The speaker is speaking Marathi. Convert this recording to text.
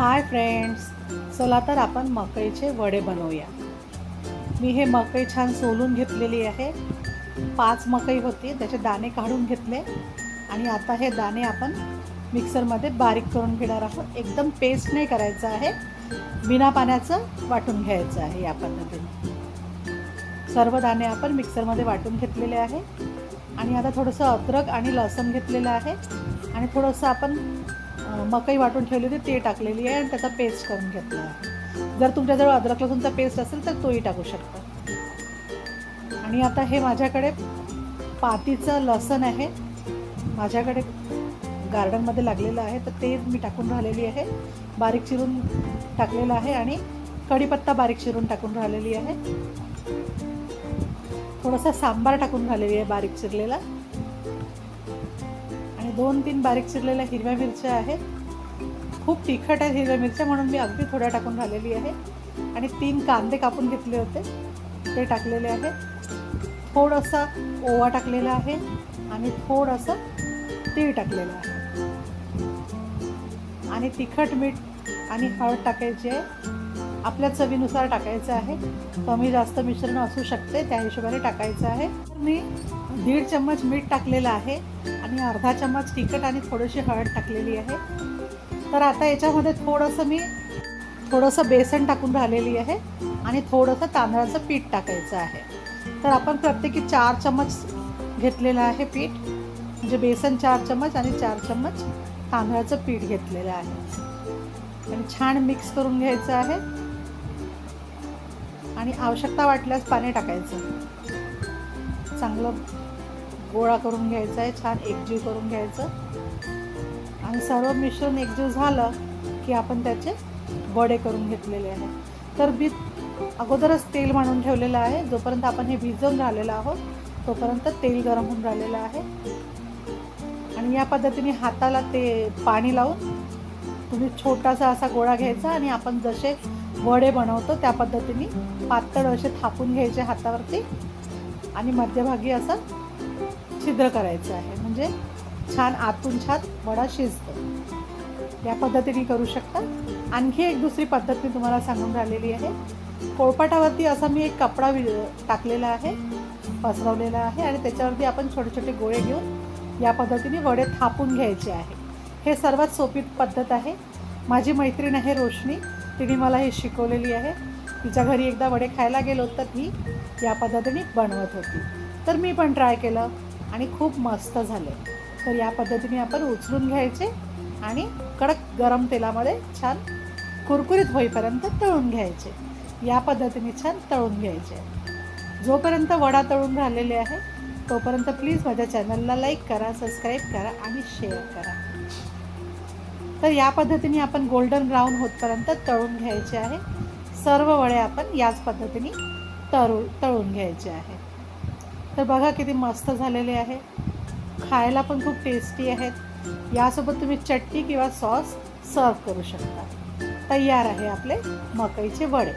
हाय फ्रेंड्स चला तर आपण मकईचे वडे बनवूया. मी हे मकई छान सोलून घेतलेली आहे. पाच मकई होती त्याचे दाणे काढून घेतले. आणि आता हे दाणे आपण मिक्सरमध्ये बारीक करून घेणार आहोत. एकदम पेस्ट नाही करायचं आहे. बिना पाण्याचं वाटून घ्यायचं आहे या पद्धतीने. सर्व दाणे आपण मिक्सरमध्ये वाटून घेतलेले आहे. आणि आता थोडंसं अद्रक आणि लसण घेतलेलं आहे. आणि थोडंसं आपण मकई वाटून ठेवली होती ते टाकलेली आहे आणि त्याचा पेस्ट करून घेतला आहे. जर तुमच्याजवळ अद्रक लसूणचा पेस्ट असेल तर तोही टाकू शकता. आणि आता हे माझ्याकडे पातीचं लसण आहे. माझ्याकडे गार्डनमध्ये लागलेलं आहे तर ते मी टाकून राहिलेली आहे. बारीक चिरून टाकलेलं आहे आणि कढीपत्ता बारीक चिरून टाकून राहिलेली आहे. थोडासा सांबार टाकून राहिलेली आहे बारीक चिरलेला. दोन तीन बारीक चिरलेल्या हिरव्या मिरच्या आहेत. खूप तिखट आहेत हिरव्या मिरच्या म्हणून मी अगदी थोड्या टाकून राहिलेली आहे. आणि तीन कांदे कापून घेतले होते. ते टाकलेले आहे थोडासा ओवा टाकलेला आहे आणि थोडंसं तीळ टाकलेलं आहे. आणि तिखट मीठ आणि हळद टाकायची. आहे आपल्या चवीनुसार टाकायचं आहे. कमी जास्त मिश्रण असू शकते. त्या हिशोबाने टाकायचं आहे. मी दीड चम्मच मीठ टाकलेलं आहे. आणि अर्धा चम्मच तिखट आणि थोडीशी हळद टाकलेली आहे. तर आता याच्यामध्ये थोडंसं मी थोडंसं बेसन टाकून राहिलेली आहे आणि थोडंसं तांदळाचं पीठ टाकायचं आहे. तर आपण प्रत्येकी चार चम्मच घेतलेलं आहे पीठ. म्हणजे बेसन चार चम्मच आणि चार चम्मच तांदळाचं पीठ घेतलेलं आहे. आणि छान मिक्स करून घ्यायचं आहे. आणि आवश्यकता वाटल्यास पाणी टाकायचं. चांगलं गोळा करून घ्यायचा आहे छान एकजीव करून घ्यायचं. आणि सर्व मिश्रण एकजीव झालं की आपण त्याचे वडे करून घेतलेले आहे. तर मी अगोदरच तेल मांडून ठेवलेलं आहे. जोपर्यंत आपण हे भिजवून राहिलेलं आहोत तोपर्यंत तेल गरम होऊन राहिलेलं आहे. आणि या पद्धतीने हाताला ते पाणी लावून तुम्ही छोटासा असा गोळा घ्यायचा आणि आपण जसे वडे बनवतो त्या पद्धतीने पातळ असे थापून घ्यायचे हातावरती. आणि मध्यभागी असं छिद्र करायचं आहे. म्हणजे छान आतून छान वडा शिजतो. या पद्धतीने करू शकता. आणखी एक दुसरी पद्धत मी तुम्हाला सांगून राहिलेली आहे. पोळपाटावरती असा मी एक कपडा वि टाकलेला आहे. पसरवलेला आहे आणि त्याच्यावरती आपण छोटे छोटे गोळे घेऊन या पद्धतीने वडे थापून घ्यायचे आहे. हे सर्वात सोपी पद्धत आहे. माझी मैत्रीण आहे रोशनी. तिने मला हे शिकवलेली आहे. तिच्या घरी एकदा वडे खायला गेलो तर ती या पद्धतीने बनवत होती. तर मी पण ट्राय केलं. आणि खूप मस्त झाले. तर या पद्धतीने आपण उचलून घ्यायचे आणि कडक गरम तेलामध्ये छान कुरकुरीत होईपर्यंत तळून घ्यायचे. या पद्धतीने छान तळून घ्यायचे. जोपर्यंत वडा तळून राहिलेले आहे तोपर्यंत प्लीज माझ्या चॅनलला लाईक करा सबस्क्राईब करा आणि शेअर करा. तर या पद्धतीने आपण गोल्डन ब्राऊन होतपर्यंत तळून घ्यायचे आहे. सर्व वडे आपण याच पद्धतीने तळू तळून घ्यायचे आहे. तर बघा किती मस्त झालेले आहे. खायला पण खूप टेस्टी आहेत. यासोबत तुम्ही चटणी किंवा सॉस सर्व करू शकता. तयार आहे आपले मकईचे वडे.